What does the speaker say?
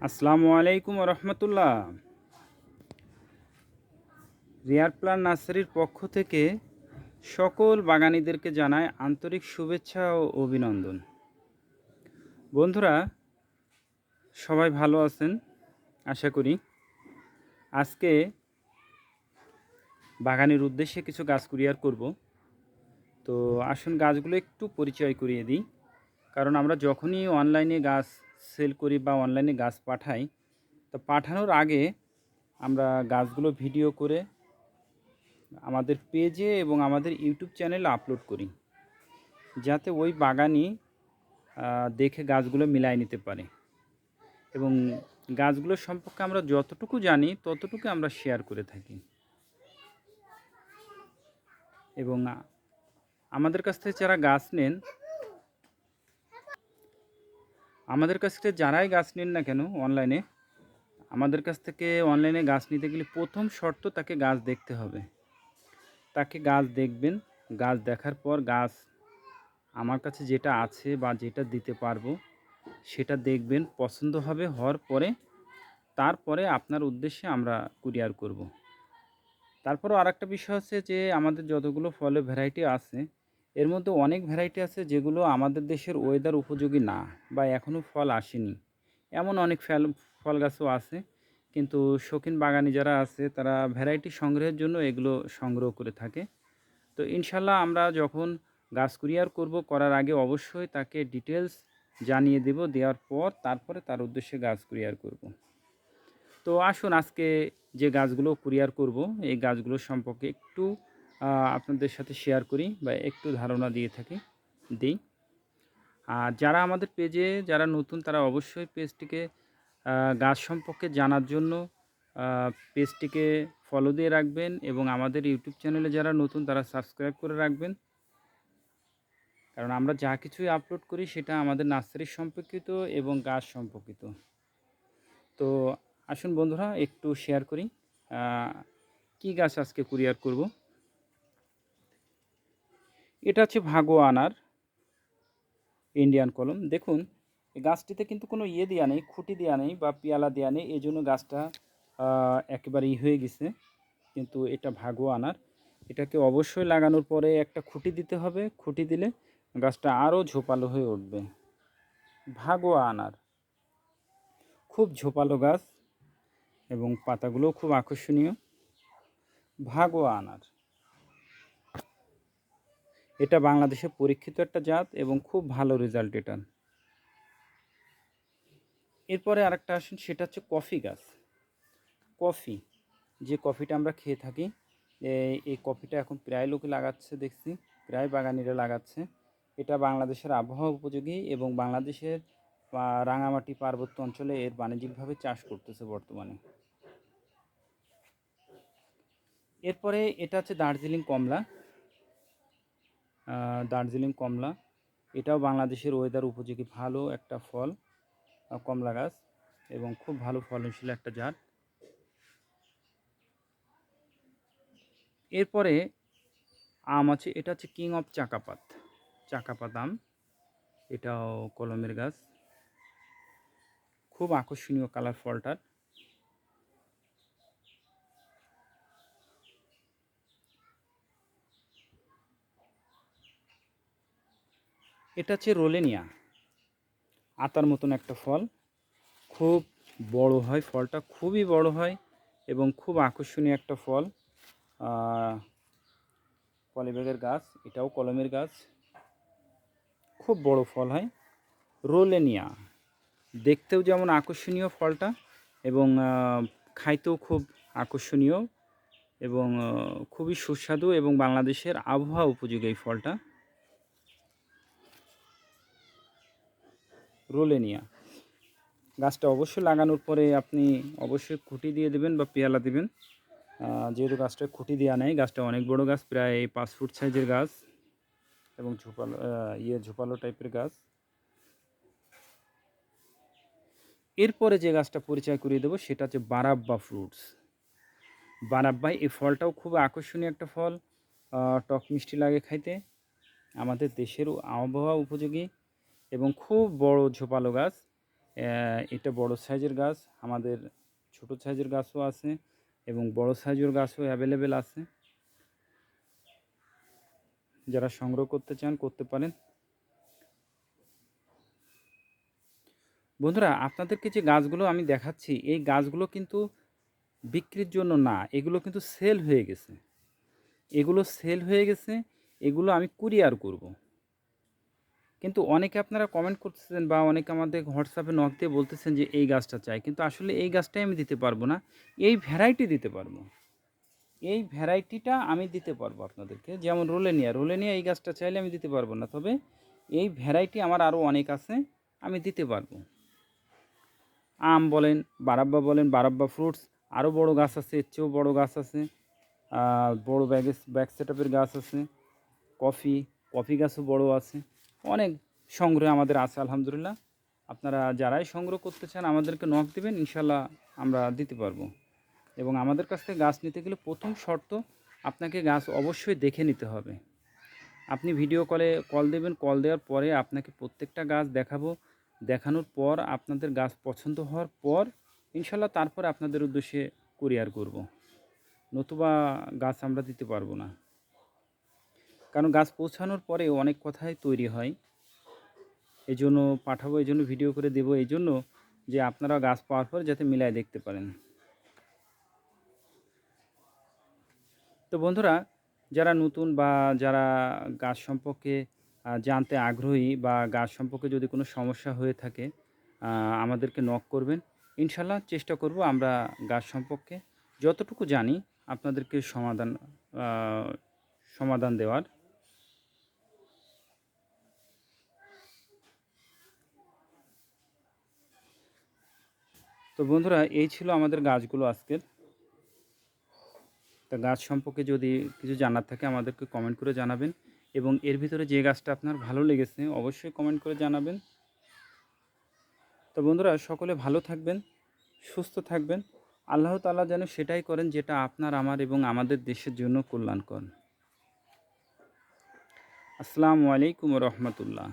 আসসালামু আলাইকুম রহমতুল্লাহ রিয়ার প্লান নার্সারির পক্ষ থেকে সকল বাগানীদেরকে জানায় আন্তরিক শুভেচ্ছা ও অভিনন্দন। বন্ধুরা, সবাই ভালো আছেন? আশা করি। আজকে বাগানের উদ্দেশ্যে কিছু গাছ কুরিয়ার করব। তো আসুন গাছগুলো একটু পরিচয় করিয়ে দিই। কারণ আমরা যখনই অনলাইনে গাছ সেল করি বা অনলাইনে গাছ পাঠাই। তো পাঠানোর আগে আমরা গাছগুলো ভিডিও করে আমাদের পেজে এবং আমাদের ইউটিউব চ্যানেলে আপলোড করি। যাতে ওই বাগানি দেখে গাছগুলো মিলাই নিতে পারে। এবং গাছগুলো সম্পর্কে আমরা যতটুকু জানি, ততটুকু আমরা শেয়ার করে থাকি। এবং আমাদের কাছ থেকে যারা গাছ নেন আমাদের কাছ থেকে যারাই গাছ নেন না কেন অনলাইনে, আমাদের কাছ থেকে অনলাইনে গাছ নিতে গেলে প্রথম শর্ত তাকে গাছ দেখতে হবে তাকে গাছ দেখবেন, গাছ দেখার পর গাছ আমার কাছে যেটা আছে বা যেটা দিতে পারব সেটা দেখবেন, পছন্দ হবে, হওয়ার পরে তারপরে আপনার উদ্দেশ্যে আমরা কুরিয়ার করব। তারপরও আর একটা বিষয় হচ্ছে যে আমাদের যতগুলো ফলের ভ্যারাইটি আছে এর মধ্যে অনেক ভ্যারাইটি আছে যেগুলো আমাদের দেশের ওয়েদার উপযোগী না বা এখনও ফল আসেনি। এমন অনেক ফল ফল গাছও আছে, কিন্তু শৌখিন বাগানি যারা আছে তারা ভ্যারাইটি সংগ্রহের জন্য এগুলো সংগ্রহ করে থাকে। তো ইনশাল্লাহ আমরা যখন গাছ কুরিয়ার করব করার আগে অবশ্যই তাকে ডিটেলস জানিয়ে দেব, দেওয়ার পর তারপরে তার উদ্দেশ্যে গাছ কুরিয়ার করব। তো আসুন আজকে যে গাছগুলো কুরিয়ার করব, এই গাছগুলো সম্পর্কে একটু আপনাদের সাথে শেয়ার করি বা একটু ধারণা দিয়ে থাকি, দিই। আর যারা আমাদের পেজে যারা নতুন, তারা অবশ্যই পেজটিকে গাছ সম্পর্কে জানার জন্য পেজটিকে ফলো দিয়ে রাখবেন এবং আমাদের ইউটিউব চ্যানেলে যারা নতুন, তারা সাবস্ক্রাইব করে রাখবেন। কারণ আমরা যা কিছুই আপলোড করি, সেটা আমাদের নার্সারি সম্পর্কিত এবং গাছ সম্পর্কিত। তো আসুন বন্ধুরা, একটু শেয়ার করি কি গাছ আজকে কুরিয়ার করব? এটা হচ্ছে ভাগো আনার ইন্ডিয়ান কলম। দেখুন, এই গাছটিতে কিন্তু কোনো ইয়ে দেওয়া নেই, খুঁটি দেওয়া নেই বা পেয়ালা দেওয়া নেই, এই জন্য গাছটা একেবারে ই হয়ে গেছে। কিন্তু এটা ভাগো আনার। এটাকে অবশ্যই লাগানোর পরে একটা খুঁটি দিতে হবে। খুঁটি দিলে গাছটা আরও ঝোপালো হয়ে উঠবে। ভাগোয়া আনার। খুব ঝোপালো গাছ এবং পাতাগুলোও খুব আকর্ষণীয়। ভাগোয়া আনার। এটা বাংলাদেশে পরীক্ষিত একটা জাত এবং খুব ভালো রেজাল্ট এটার এরপরে আরেকটা আসুন, সেটা হচ্ছে কফি গাছ। কফি, যে কফিটা আমরা খেয়ে থাকি এই- কফিটা এখন প্রায় লোকে লাগাচ্ছে, দেখছি, প্রায় বাগানিরা লাগাচ্ছে। এটা বাংলাদেশের আবহাওয়া উপযোগী এবং বাংলাদেশের রাঙামাটি পার্বত্য অঞ্চলে এর বাণিজ্যিকভাবে চাষ করতেছে বর্তমানে। এরপরে এটা হচ্ছে দার্জিলিং কমলা। দার্জিলিং কমলা। এটাও বাংলাদেশের ওয়েদার উপযোগী ভালো একটা ফল কমলা গাছ, এবং খুব ভালো ফলনশীল একটা জাত। এরপরে আম আছে, এটা হচ্ছে কিং অফ চাকাপাত। চাকাপাত আম, এটাও কলমের গাছ। খুব আকর্ষণীয় কালার ফলটার। এটা হচ্ছে রোলেনিয়া। আতার মতন একটা ফল। খুব বড় হয় ফলটা, খুবই বড় হয় এবং খুব আকর্ষণীয় একটা ফল। পলিব্যাগের গাছ, এটাও কলমের গাছ। খুব বড় ফল হয়। রোলেনিয়া। দেখতেও যেমন আকর্ষণীয় ফলটা এবং খাইতেও খুব আকর্ষণীয় এবং খুবই সুস্বাদু এবং বাংলাদেশের আবহাওয়া উপযোগী এই ফলটা। রোলেনিয়া গাছটা অবশ্যই লাগানোর পরে আপনি অবশ্যই খুঁটি দিয়ে দেবেন বা পেয়ালা দেবেন। যেহেতু গাছটা খুঁটি দেওয়া নেই, গাছটা অনেক বড় গাছ, প্রায় পাঁচ ফুট সাইজের গাছ এবং ঝোপালো ইয়ে ঝোপালো টাইপের গাছ। এরপরে যে গাছটা পরিচয় করিয়ে দেবো, সেটা হচ্ছে বারাব্বা ফ্রুটস। বারাব্বা এই ফলটাও খুব আকর্ষণীয় একটা ফল। টক মিষ্টি লাগে খাইতে। আমাদের দেশের আবহাওয়া উপযোগী। এবং খুব বড় ঝোপালো গাছ। এটা বড় সাইজের গাছ, আমাদের ছোট সাইজের গাছও আছে এবং বড় সাইজের গাছও অ্যাভেলেবেল আছে। যারা সংগ্রহ করতে চান, করতে পারেন। বন্ধুরা, আপনাদেরকে যে গাছগুলো আমি দেখাচ্ছি, এই গাছগুলো কিন্তু বিক্রির জন্য না, এগুলো কিন্তু সেল হয়ে গেছে। এগুলো সেল হয়ে গেছে, এগুলো আমি কুরিয়ার করব। কিন্তু অনেকে আপনারা কমেন্ট করতেছেন বা অনেকে আমাদের হোয়াটসঅ্যাপে নক দিয়ে বলতেছেন যে এই গাছটা চাই। কিন্তু আসলে এই গাছটাই আমি দিতে পারব না, এই ভ্যারাইটি দিতে পারব। এই ভ্যারাইটিটা আমি দিতে পারব আপনাদেরকে। যেমন রোলেনিয়া রোলেনিয়া এই গাছটা চাইলে আমি দিতে পারব না, তবে এই ভ্যারাইটি আমার আরও অনেক আছে, আমি দিতে পারব। আম বলেন, বারাব্বা বলেন, বারাব্বা ফ্রুটস আরও বড় গাছ আছে, এর চেয়েও বড় গাছ আছে বড় ব্যাগে ব্যাগ সেটআপের গাছ আছে কফি কফি গাছও বড় আছে। অনেক সংগ্রহ আমাদের আছে, আলহামদুলিল্লাহ। আপনারা যারাই সংগ্রহ করতে চান, আমাদেরকে নখ দেবেন ইনশাল্লাহ আমরা দিতে পারব। এবং আমাদের কাছ থেকে গাছ নিতে গেলে প্রথম শর্ত আপনাকে গাছ অবশ্যই দেখে নিতে হবে। আপনি ভিডিও কলে কল দেবেন কল দেওয়ার পরে আপনাকে প্রত্যেকটা গাছ দেখাবো। দেখানোর পর আপনাদের গাছ পছন্দ হওয়ার পর ইনশাল্লাহ তারপর আপনাদের উদ্দেশ্যে কুরিয়ার করব। নতুবা গাছ আমরা দিতে পারব না। কারণ গাছ পৌঁছানোর পরে অনেক কথাই তৈরি হয়। এই জন্য পাঠাবো এই জন্য ভিডিও করে দেবো এই জন্য যে আপনারা গাছ পাওয়ার পর যাতে মিলায় দেখতে পারেন। তো বন্ধুরা, যারা নতুন বা যারা গাছ সম্পর্কে জানতে আগ্রহী বা গাছ সম্পর্কে যদি কোনো সমস্যা হয়ে থাকে আমাদেরকে নক করবেন। ইনশাল্লাহ চেষ্টা করব আমরা গাছ সম্পর্কে যতটুকু জানি আপনাদেরকে সমাধান সমাধান দেওয়ার। তো বন্ধুরা, এই ছিল আমাদের গাছগুলো আজকের। তা গাছ সম্পর্কে যদি কিছু জানার থাকে, আমাদেরকে কমেন্ট করে জানাবেন। এবং এর ভিতরে যে গাছটা আপনার ভালো লেগেছে, অবশ্যই কমেন্ট করে জানাবেন। তো বন্ধুরা, সকলে ভালো থাকবেন, সুস্থ থাকবেন। আল্লাহ তাআলা যেন সেটাই করেন যেটা আপনার, আমার এবং আমাদের দেশের জন্য কল্যাণকর। আসসালামু আলাইকুম রহমতুল্লাহ।